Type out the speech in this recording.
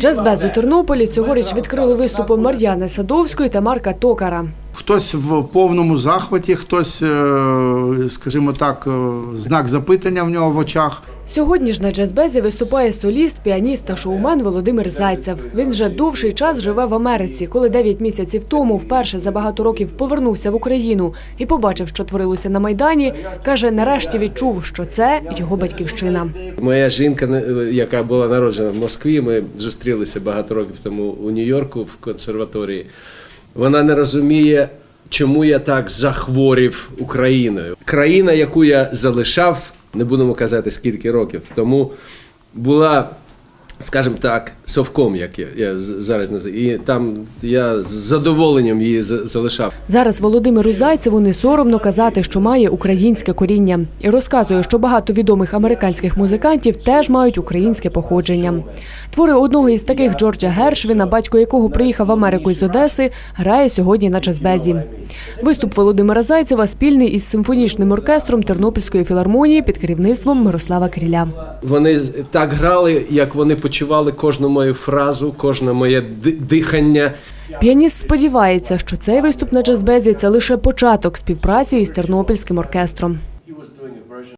Джаз-без у Тернополі цьогоріч відкрили виступи Мар'яни Садовської та Марка Токара. Хтось в повному захваті, хтось, е, скажімо так, е, знак запитання в нього в очах. Сьогодні ж на джазбезі виступає соліст, піаніст та шоумен Володимир Зайцев. Він вже довший час живе в Америці. Коли 9 місяців тому вперше за багато років повернувся в Україну і побачив, що творилося на майдані, каже, нарешті відчув, що це його батьківщина. Моя жінка, яка була народжена в Москві, ми зустрілися багато років тому у Нью-Йорку в консерваторії. Вона не розуміє, чому я так захворів Україною. Країна, яку я залишав, не будемо казати скільки років, тому була, скажімо так, совком, як я, я зараз називаю. І там я з задоволенням її залишав. Зараз Володимиру Зайцеву не соромно казати, що має українське коріння, і розказує, що багато відомих американських музикантів теж мають українське походження. Твори одного із таких Джорджа Гершвіна, батько якого приїхав в Америку із Одеси, грає сьогодні на джазбезі. Виступ Володимира Зайцева спільний із симфонічним оркестром Тернопільської філармонії під керівництвом Мирослава Криля. Вони так грали, як вони почували кожну мою фразу, кожне моє ди- дихання. Піаніст сподівається, що цей виступ на джазбезі це лише початок співпраці із тернопільським оркестром.